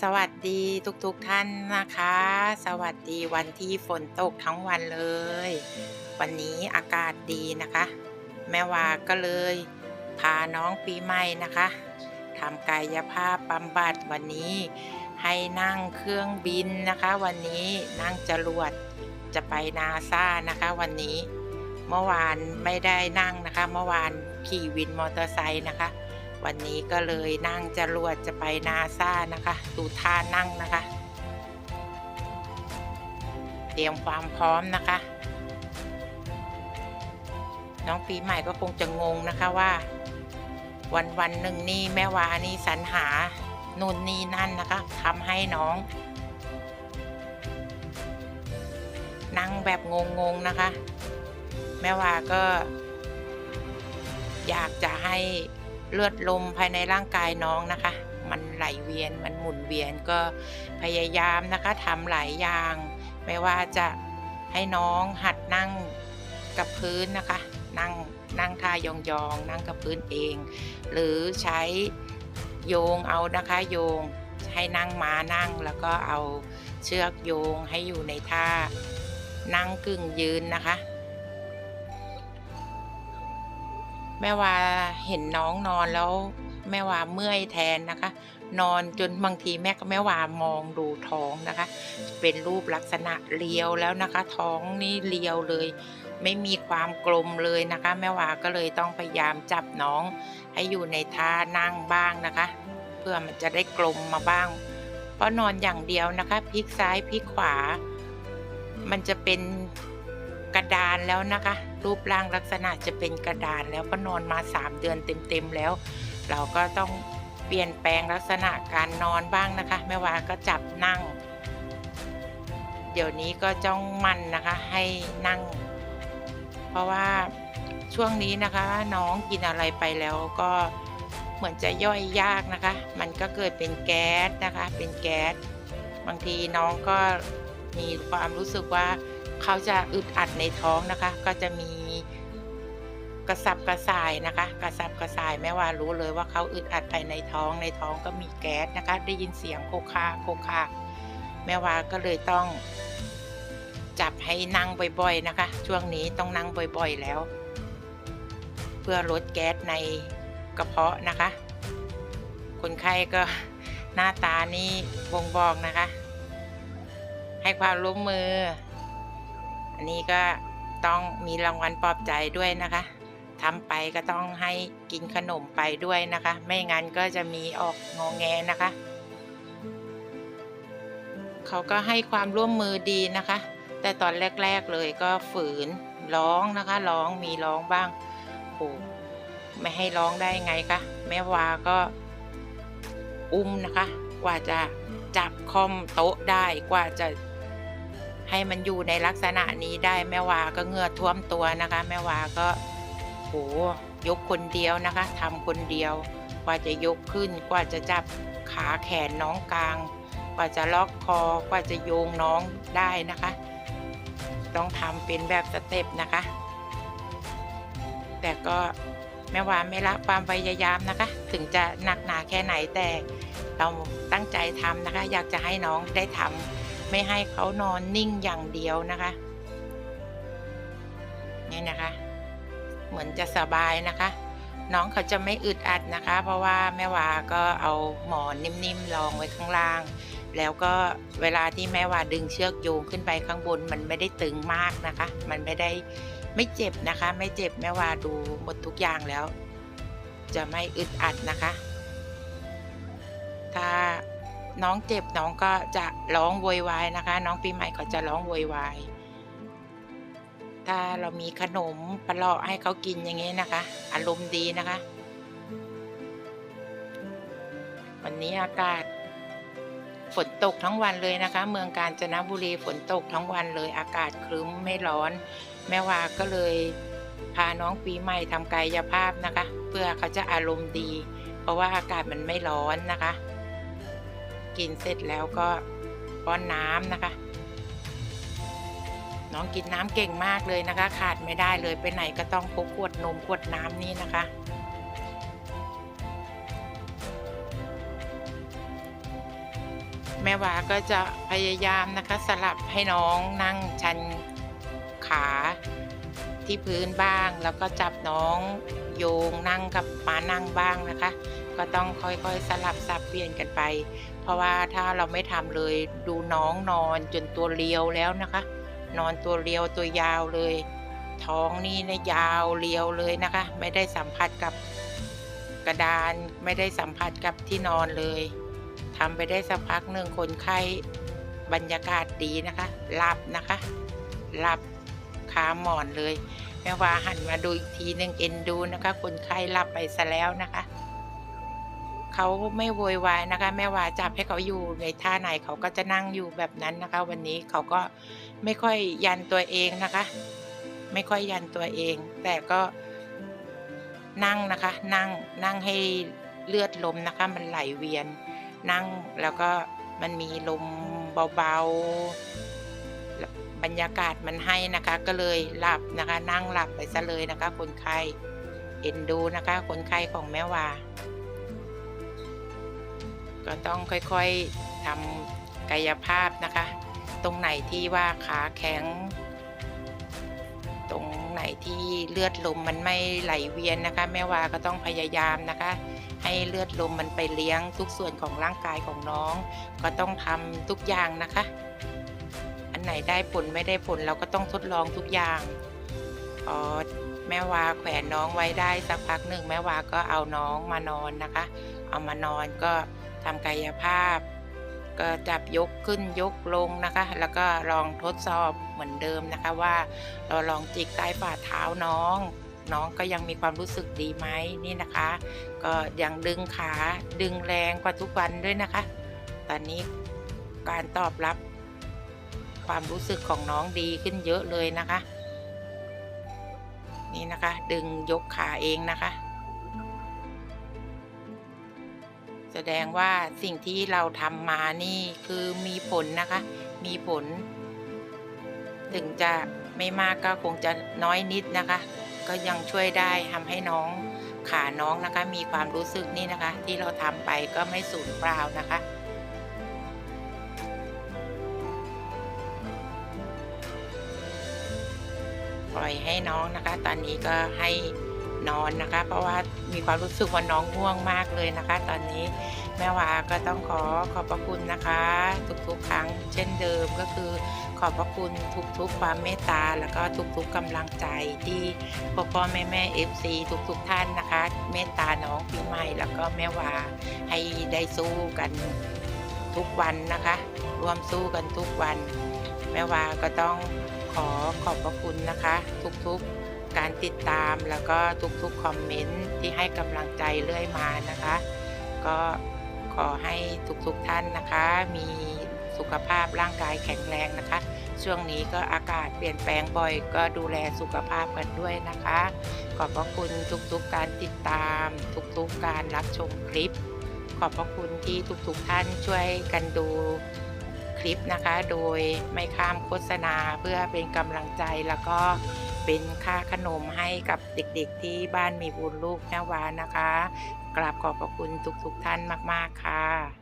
สวัสดีทุกๆท่านนะคะ สวัสดีวันที่ฝนตกทั้งวันเลย วันนี้อากาศดีนะคะ แม่วาก็เลยพาน้องปีใหม่นะคะทำกายภาพบำบัดวันนี้ให้นั่งเครื่องบินนะคะ วันนี้นั่งจรวดจะไปนาซานะคะ วันนี้เมื่อวานไม่ได้นั่งนะคะ เมื่อวานขี่วินมอเตอร์ไซค์นะคะ วันนี้ก็เลยนั่งจรวดจะไปนาซานะคะ ดูท่านั่งนะคะ เตรียมความพร้อมนะคะ น้องปีใหม่ก็คงจะงงนะคะว่า วันวันหนึ่งนี่แม่วานี่สรรหานู่นนี่นั่นนะคะทำให้น้อง นั่งแบบงงๆนะคะ แม่วาก็ อยากจะให้ เลือดลมภายในร่างกายน้องนะคะ มันไหลเวียนมันหมุนเวียนก็พยายามนะคะทำหลายอย่าง ไม่ว่าจะให้น้องหัดนั่งกับพื้นนะคะ นั่งนั่งท่ายองๆ นั่งกับพื้นเอง หรือใช้โยงเอานะคะโยงให้นั่งม้านั่งแล้วก็เอาเชือกโยงให้อยู่ในท่านั่งกึ่งยืนนะคะ แม่วาเห็นน้องนอนแล้วแม่วาเมื่อยแทนนะคะ นอนจนบางทีแม่ก็แม่วามองดูท้องนะคะ เป็นรูปลักษณะเรียวแล้วนะคะ ท้องนี่เรียวเลย ไม่มีความกลมเลยนะคะ แม่วาก็เลยต้องพยายามจับน้อง ให้อยู่ในท่านั่งบ้างนะคะ เพื่อมันจะได้กลมมาบ้าง เพราะนอนอย่างเดียวนะคะพลิกซ้ายพลิกขวา มันจะเป็นกระดานแล้วนะคะ รูปร่างลักษณะจะเป็นกระดานแล้วก็นอนมา 3 เดือนเต็มๆแล้ว เราก็ต้องเปลี่ยนแปลงลักษณะการนอนบ้างนะคะ แม่วาก็จับนั่ง เดี๋ยวนี้ก็จ้องมันนะคะให้นั่ง เพราะว่าช่วงนี้นะคะน้องกินอะไรไปแล้วก็เหมือนจะย่อยยากนะคะ มันก็เกิดเป็นแก๊สนะคะ เป็นแก๊ส บางทีน้องก็มีความรู้สึกว่า เขาจะอึดอัดในท้องนะคะ ก็จะมีกระสับกระส่ายนะคะ กระสับกระส่ายแม่ว่ารู้เลยว่าเขาอึดอัดภายในท้องในท้องก็มีแก๊สนะคะ ได้ยินเสียงโคคาโคคาแม่ว่าก็เลยต้องจับให้นั่งบ่อยๆนะคะ ช่วงนี้ต้องนั่งบ่อยๆแล้ว เพื่อลดแก๊สในกระเพาะนะคะ คนไข้ก็หน้าตานี่บ่งบอกนะคะ ให้ความร่วมมือ อันนี้ก็ต้องมีรางวัลปลอบใจด้วยนะคะทำไปก็ต้องให้กินขนมไปด้วยนะคะ ไม่งั้นก็จะมีออกงองแงนะคะ เขาก็ให้ความร่วมมือดีนะคะ แต่ตอนแรก ๆเลยก็ฝืนร้องนะคะ ร้องมีร้องบ้างโอ้ไม่ให้ร้องได้ไงคะแม่วาก็อุ้มนะคะ กว่าจะจับคอมโต๊ะได้กว่าจะ ให้มันอยู่ในลักษณะนี้ได้แม่วาก็เหงื่อท่วมตัวนะคะ แม่วาก็โหยกคนเดียวนะคะทำคนเดียว กว่าจะยกขึ้นกว่าจะจับขาแขนน้องกลาง กว่าจะล็อกคอกว่าจะโยงน้องได้นะคะ ต้องทำเป็นแบบสเต็ปนะคะ แต่ก็แม่วาไม่ละความพยายามนะคะ ถึงจะหนักหนาแค่ไหนแต่เราตั้งใจทำนะคะ อยากจะให้น้องได้ทำ ไม่ให้เขานอนนิ่งอย่างเดียวนะคะนี่นะคะ เหมือนจะสบายนะคะ น้องเขาจะไม่อึดอัดนะคะ เพราะว่าแม่วาก็เอาหมอนนิ่มๆรองไว้ข้างล่าง แล้วก็เวลาที่แม่วาดึงเชือกโยงขึ้นไปข้างบน มันไม่ได้ตึงมากนะคะ มันไม่ได้ไม่เจ็บนะคะ ไม่เจ็บแม่วาดูหมดทุกอย่างแล้ว จะไม่อึดอัดนะคะ ถ้า น้องเจ็บน้องก็จะร้องโวยวายนะคะ น้องปีใหม่เขาจะร้องโวยวายถ้าเรามีขนมปลาเลาะให้เขากินอย่างนี้นะคะ อารมณ์ดีนะคะ วันนี้อากาศฝนตกทั้งวันเลยนะคะ เมืองกาญจนบุรีฝนตกทั้งวันเลย อากาศครึ้มไม่ร้อน แม่วาก็เลยพาน้องปีใหม่ทำกายภาพนะคะ เพื่อเขาจะอารมณ์ดี เพราะว่าอากาศมันไม่ร้อนนะคะ กินเสร็จแล้วก็ป้อนน้ำนะคะ น้องกินน้ำเก่งมากเลยนะคะ ขาดไม่ได้เลยไปไหนก็ต้องพกขวดนมขวดน้ำนี่นะคะแม่วาก็จะพยายามนะคะสลับให้น้องนั่งชันขาที่พื้นบ้าง แล้วก็จับน้องโยงนั่งกับมานั่งบ้างนะคะ ก็ต้องค่อยๆสลับสับเปลี่ยนกันไป เพราะว่าถ้าเราไม่ทำเลยดูน้องนอนจนตัวเรียวแล้วนะคะ นอนตัวเรียวตัวยาวเลย ท้องนี่นะยาวเรียวเลยนะคะ ไม่ได้สัมผัสกับกระดานไม่ได้สัมผัสกับที่นอนเลยทำไปได้สักพักหนึ่งคนไข้บรรยากาศดีนะคะหลับนะคะหลับคาหมอนเลยแม่ว่าหันมาดูอีกทีหนึ่งเอ็นดูนะคะ คนไข้หลับไปซะแล้วนะคะ เขาไม่โวยวายนะคะ แม่วาจับให้เขาอยู่ในท่าไหนเขาก็จะนั่งอยู่แบบนั้นนะคะ วันนี้เขาก็ไม่ค่อยยันตัวเองนะคะ ไม่ค่อยยันตัวเอง แต่ก็นั่งนะคะ นั่งนั่งให้เลือดลมนะคะ มันไหลเวียน นั่งแล้วก็มันมีลมเบาๆ บรรยากาศมันให้นะคะ ก็เลยหลับนะคะ นั่งหลับไปซะเลยนะคะ คนไข้เอ็นดูนะคะ คนไข้ของแม่วา ก็ต้องค่อยๆทำกายภาพนะคะ ตรงไหนที่ว่าขาแข็ง ตรงไหนที่เลือดลมมันไม่ไหลเวียนนะคะแม่วาก็ต้องพยายามนะคะ ให้เลือดลมมันไปเลี้ยงทุกส่วนของร่างกายของน้อง ก็ต้องทำทุกอย่างนะคะ อันไหนได้ผลไม่ได้ผลเราก็ต้องทดลองทุกอย่างพอแม่วาแขวนน้องไว้ได้สักพักหนึ่งแม่วาก็เอาน้องมานอนนะคะ เอามานอนก็ ทำกายภาพ ก็จับยกขึ้นยกลงนะคะ แล้วก็ลองทดสอบเหมือนเดิมนะคะว่า เราลองจิกใต้ฝ่าเท้าน้อง น้องก็ยังมีความรู้สึกดีไหมนี่นะคะ ก็ยังดึงขาดึงแรงกว่าทุกวันด้วยนะคะ ตอนนี้การตอบรับความรู้สึกของน้องดีขึ้นเยอะเลยนะคะ นี่นะคะ ดึงยกขาเองนะคะ ดงว่าสิ่งที่เราทำมานี่คือมีผลนะคะ มีผล ถึงจะไม่มากก็คงจะน้อยนิดนะคะ ก็ยังช่วยได้ทำให้น้องขาน้องนะคะ มีความรู้สึกนี่นะคะ ที่เราทำไปก็ไม่สูญเปล่านะคะปล่อยให้น้องนะคะ ตอนนี้ก็ให้ นอนนะคะ เพราะว่ามีความรู้สึกว่าน้องง่วงมากเลยนะคะ ตอนนี้แม่วาก็ต้องขอขอบพระคุณนะคะ ทุกๆ ครั้ง เช่นเดิมก็คือขอบพระคุณทุกๆ ความเมตตา แล้วก็ทุกๆกำลังใจที่พ่อพ่อแม่แม่เอฟซีทุกๆ ท่านนะคะ เมตตาน้องปีใหม่แล้วก็แม่วาให้ได้สู้กันทุกวันนะคะร่วมสู้กันทุกวัน แม่วาก็ต้องขอขอบพระคุณนะคะ ทุกๆ การติดตามแล้วก็ทุกๆคอมเมนต์ที่ให้กำลังใจเรื่อยมานะคะ ก็ขอให้ทุกๆท่านนะคะ มีสุขภาพร่างกายแข็งแรงนะคะ ช่วงนี้ก็อากาศเปลี่ยนแปลงบ่อย ก็ดูแลสุขภาพกันด้วยนะคะ ขอบพระคุณทุกๆการติดตาม ทุกๆการรับชมคลิป ขอบพระคุณที่ทุกๆท่านช่วยกันดูคลิปนะคะ โดยไม่ข้ามโฆษณาเพื่อเป็นกำลังใจแล้วก็ เป็นค่าขนมให้กับเด็กๆที่บ้านมีบุญลูกแม่วานนะคะ กราบขอบพระคุณทุกๆท่านมากๆค่ะ